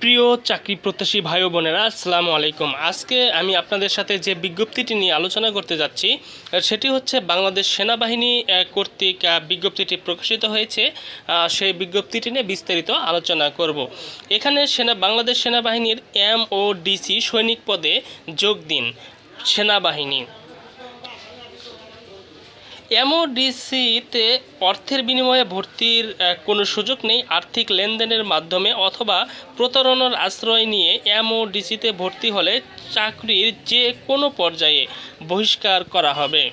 প্রিয় চাকরি প্রত্যাশী ভাই বোনেরা, আসসালামু আলাইকুম। আজকে আমি আপনাদের সাথে যে বিজ্ঞপ্তিটি নিয়ে আলোচনা করতে যাচ্ছি, সেটি হচ্ছে বাংলাদেশ সেনাবাহিনী কর্তৃক বিজ্ঞপ্তিটি প্রকাশিত হয়েছে সেই বিজ্ঞপ্তিটি নিয়ে বিস্তারিত আলোচনা করব। এখানে সেনা, বাংলাদেশ সেনাবাহিনীর এম ও ডিসি সৈনিক পদে যোগ দিন সেনাবাহিনী। এমওডিসিতে অর্থের বিনিময়ে ভর্তির কোনো সুযোগ নেই আর্থিক লেনদেনের মাধ্যমে অথবা প্রতারণার আশ্রয় নিয়ে এমওডিসিতে ভর্তি হলে চাকরির যে কোনো পর্যায়ে বহিষ্কার করা হবে।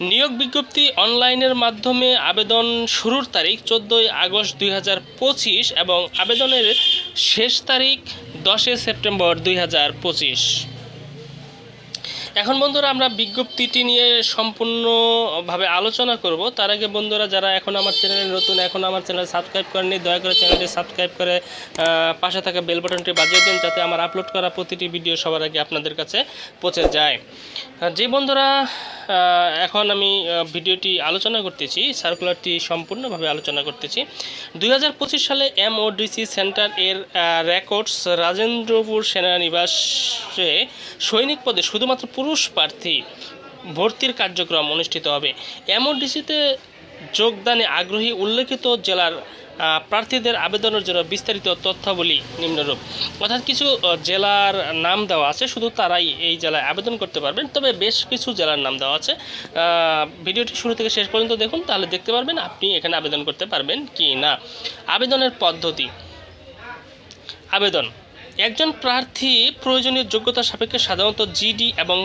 নিয়োগ বিজ্ঞপ্তি অনলাইনের মাধ্যমে আবেদন শুরুর তারিখ চোদ্দোই আগস্ট দুই হাজার পঁচিশ এবং আবেদনের শেষ তারিখ দশই সেপ্টেম্বর দুই হাজার পঁচিশ। এখন বন্ধুরা আমরা বিজ্ঞপ্তিটি নিয়ে সম্পূর্ণভাবে আলোচনা করব। তার আগে বন্ধুরা যারা এখন আমার চ্যানেলে নতুন, এখন আমার চ্যানেল সাবস্ক্রাইব করেননি, দয়া করে চ্যানেলটি সাবস্ক্রাইব করে পাশে থাকা বেল বাটনটি বাজিয়ে দিন যাতে আমার আপলোড করা প্রতিটি ভিডিও সবার আগে আপনাদের কাছে পৌঁছে যায়। যে বন্ধুরা এখন আমি ভিডিওটি আলোচনা করতেছি সার্কুলারটি সম্পূর্ণভাবে আলোচনা করতেছি। দুই হাজার পঁচিশ সালে এমওডিসি সেন্টার এর রেকর্ডস রাজেন্দ্রপুর সেনানিবাসে সৈনিক পদে, শুধুমাত্র পুরুষ প্রার্থী ভর্তির কার্যক্রম অনুষ্ঠিত হবে। এমওডিসিতে যোগদানে আগ্রহী উল্লেখিত জেলার প্রার্থীদের আবেদনের জন্য বিস্তারিত তথ্যাবলী নিম্নরূপ। অর্থাৎ কিছু জেলার নাম দেওয়া আছে, শুধু তারাই এই জেলায় আবেদন করতে পারবেন। তবে বেশ কিছু জেলার নাম দেওয়া আছে। ভিডিওটি শুরু থেকে শেষ পর্যন্ত দেখুন, তাহলে দেখতে পারবেন আপনি এখানে আবেদন করতে পারবেন কি না আবেদনের পদ্ধতি। আবেদন। একজন প্রার্থী প্রয়োজনীয় যোগ্যতা সাপেক্ষে সাধারণত জিডি এবং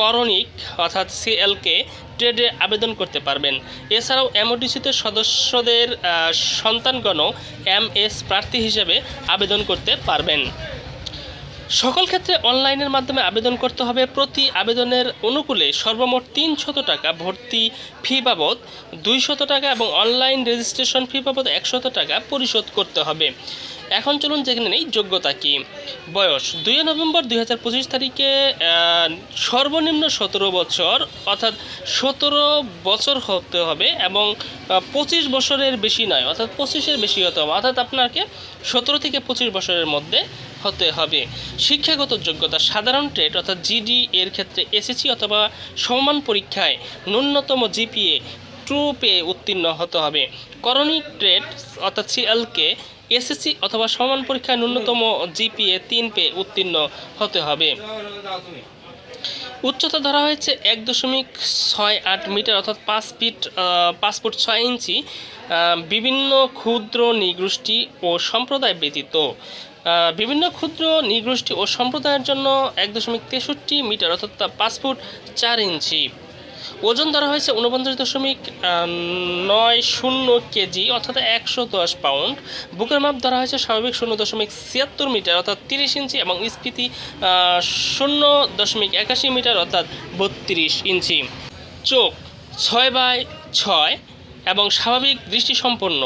করণিক অর্থাৎ সিএলকে ট্রেডে আবেদন করতে পারবেন। এছাড়াও এমওডিসিতে সদস্যদের সন্তানগণও এম এস প্রার্থী হিসেবে আবেদন করতে পারবেন। সকল ক্ষেত্রে অনলাইনের মাধ্যমে আবেদন করতে হবে। প্রতি আবেদনের অনুকূলে সর্বমোট তিনশত টাকা ভর্তি ফি বাবদ, দুইশত টাকা এবং অনলাইন রেজিস্ট্রেশন ফি বাবদ একশত টাকা পরিশোধ করতে হবে। এখন চলুন যেখানে নেই যোগ্যতা কি। বয়স, দুই নভেম্বর দুই হাজার পঁচিশ তারিখে সর্বনিম্ন সতেরো বছর, অর্থাৎ সতেরো বছর হতে হবে এবং পঁচিশ বছরের বেশি নয়, অর্থাৎ পঁচিশের বেশি হতে হবে, অর্থাৎ আপনাকে সতেরো থেকে পঁচিশ বছরের মধ্যে হতে হবে। শিক্ষাগত যোগ্যতা, সাধারণ ট্রেড অর্থাৎ জিডি এর ক্ষেত্রে এসএসসি অথবা সমান পরীক্ষায় ন্যূনতম জিপিএ ট্রু পে উত্তীর্ণ হতে হবে। করণিক ট্রেড অর্থাৎ সিএলকে এসএসসি অথবা সমান পরীক্ষায় ন্যূনতম জিপিএ তিন পে উত্তীর্ণ হতে হবে। উচ্চতা ধরা হয়েছে এক দশমিক ছয় আট মিটার অর্থাৎ পাঁচ ফিট পাঁচ ফুট ছয় ইঞ্চি বিভিন্ন ক্ষুদ্র নিগোষ্ঠী ও সম্প্রদায় ব্যতীত। বিভিন্ন ক্ষুদ্র নিগোষ্ঠী ও সম্প্রদায়ের জন্য এক দশমিক তেষট্টি মিটার অর্থাৎ পাঁচ ফুট চার ইঞ্চি। ওজন ধরা হয়েছে উনপঞ্চাশ দশমিক নয় শূন্য কেজি, অর্থাৎ একশো দশ পাউন্ড। বুকের মাপ ধরা হয়েছে স্বাভাবিক শূন্য দশমিক ছিয়াত্তর মিটার, অর্থাৎ তিরিশ ইঞ্চি এবং স্ফীতি শূন্য দশমিক একাশি মিটার, অর্থাৎ বত্রিশ ইঞ্চি। চোখ ছয় বাই ছয় এবং স্বাভাবিক দৃষ্টিসম্পন্ন।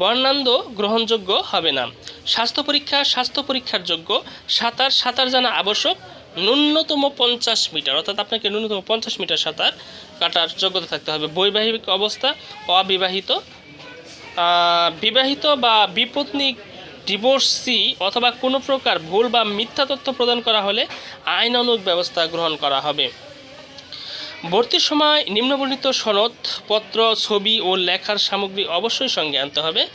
বর্ণান্দ গ্রহণযোগ্য হবে না। স্বাস্থ্য পরীক্ষা স্বাস্থ্য পরীক্ষার যোগ্য। সাঁতার সাঁতার জানা আবশ্যক। ন্যূনতম পঞ্চাশ মিটার, অর্থাৎ আপনাকে ন্যূনতম পঞ্চাশ মিটার সাঁতার কাটার যোগ্যতা থাকতে হবে। বৈবাহিক অবস্থা অবিবাহিত বিবাহিত বা বিপত্নী ডিভোর্সি অথবা কোনো প্রকার ভুল বা মিথ্যা তথ্য প্রদান করা হলে আইন আইনানুগ ব্যবস্থা গ্রহণ করা হবে। ভর্তির সময় নিম্নবর্ণিত সনদপত্র ছবি ও লেখার সামগ্রী অবশ্যই সঙ্গে আনতে হবে।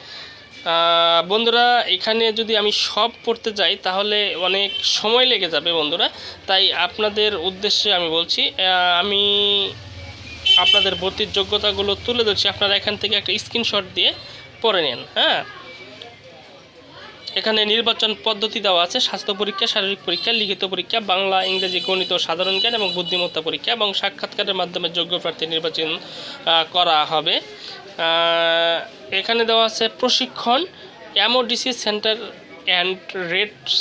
বন্ধুরা, এখানে যদি আমি সব পড়তে যাই, তাহলে অনেক সময় লেগে যাবে বন্ধুরা। তাই আপনাদের উদ্দেশ্যে আমি বলছি আমি আপনাদের ভর্তির যোগ্যতাগুলো তুলে ধরছি। আপনারা এখান থেকে একটা স্ক্রিনশট দিয়ে পড়ে নেন হ্যাঁ? এখানে নির্বাচন পদ্ধতি দেওয়া আছে, স্বাস্থ্য পরীক্ষা, শারীরিক পরীক্ষা, লিখিত পরীক্ষা, বাংলা, ইংরেজি, গণিত সাধারণ জ্ঞান এবং বুদ্ধিমত্তা পরীক্ষা এবং সাক্ষাৎকারের মাধ্যমে যোগ্য প্রার্থী নির্বাচন করা হবে। এখানে দেওয়া আছে প্রশিক্ষণ MODC centre and rates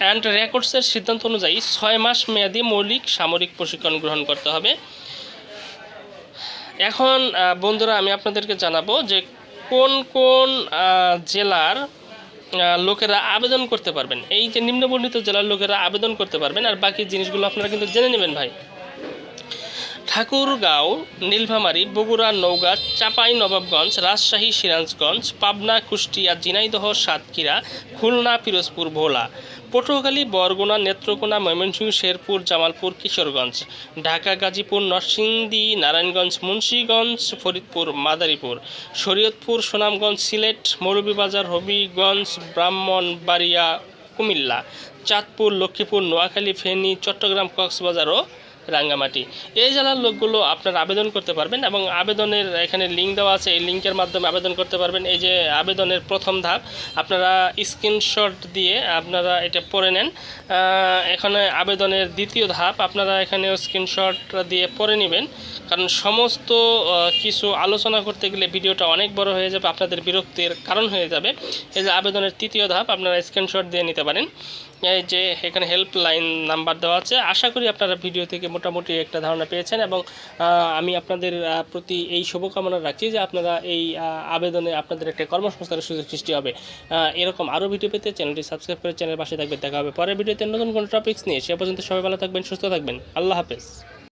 and রেকর্ডসের সিদ্ধান্ত অনুযায়ী ছয় মাস মেয়াদী মৌলিক সামরিক প্রশিক্ষণ গ্রহণ করতে হবে। এখন বন্ধুরা, আমি আপনাদেরকে জানাব যে কোন কোন জেলার লোকেরা আবেদন করতে পারবেন। এই যে নিম্নবর্ণিত জেলার লোকেরা আবেদন করতে পারবেন, আর বাকি জিনিসগুলো আপনারা কিন্তু জেনে নেবেন ভাই। ঠাকুরগাঁও, নীলফামারী, বগুড়া, নওগাঁ, চাপাই, নবাবগঞ্জ, রাজশাহী, সিরাজগঞ্জ, পাবনা, কুষ্টিয়া, ঝিনাইদহ, সাতক্ষীরা, খুলনা, পিরোজপুর, ভোলা। পটুয়াখালী, বরগুনা, নেত্রকোনা, ময়মনসিংহ, শেরপুর, জামালপুর, কিশোরগঞ্জ। ঢাকা, গাজীপুর, নরসিংদী, নারায়ণগঞ্জ, মুন্সীগঞ্জ, ফরিদপুর, মাদারীপুর। শরীয়তপুর, সুনামগঞ্জ, সিলেট, মৌলভীবাজার, হবিগঞ্জ ব্রাহ্মণবাড়িয়া কুমিল্লা। চাঁদপুর, লক্ষ্মীপুর, নোয়াখালী, ফেনী, চট্টগ্রাম, কক্সবাজার ও রাঙ্গামাটি। এই জেলার লোকগুলো আপনারা আবেদন করতে পারবেন এবং আবেদনের এখানে লিঙ্ক দেওয়া আছে, এই লিঙ্কের মাধ্যমে আবেদন করতে পারবেন। এই যে আবেদনের প্রথম ধাপ, আপনারা স্ক্রিনশট দিয়ে আপনারা এটা পড়ে নেন। এখানে আবেদনের দ্বিতীয় ধাপ, আপনারা এখানে স্ক্রিনশট দিয়ে পড়ে নেবেন। কারণ সমস্ত কিছু আলোচনা করতে গেলে ভিডিওটা অনেক বড় হয়ে যাবে, আপনাদের বিরক্তির কারণ হয়ে যাবে। এই যে আবেদনের তৃতীয় ধাপ, আপনারা স্ক্রিনশট দিয়ে নিতে পারেন। এই যে এখানে হেল্পলাইন নাম্বার দেওয়া আছে। আশা করি আপনারা ভিডিও থেকে মোটামুটি একটা ধারণা পেয়েছেন এবং আমি আপনাদের প্রতি এই শুভকামনা রাখছি যে আপনারা এই আবেদনে আপনাদের একটা কর্মসংস্থানের সুযোগ সৃষ্টি হবে। এরকম আরও ভিডিও পেতে চ্যানেলটি সাবস্ক্রাইব করে চ্যানেলের পাশে থাকবেন। দেখা হবে পরের ভিডিওতে নতুন কোনো টপিক্স নিয়ে। সে পর্যন্ত সবাই ভালো থাকবেন, সুস্থ থাকবেন। আল্লাহ হাফেজ।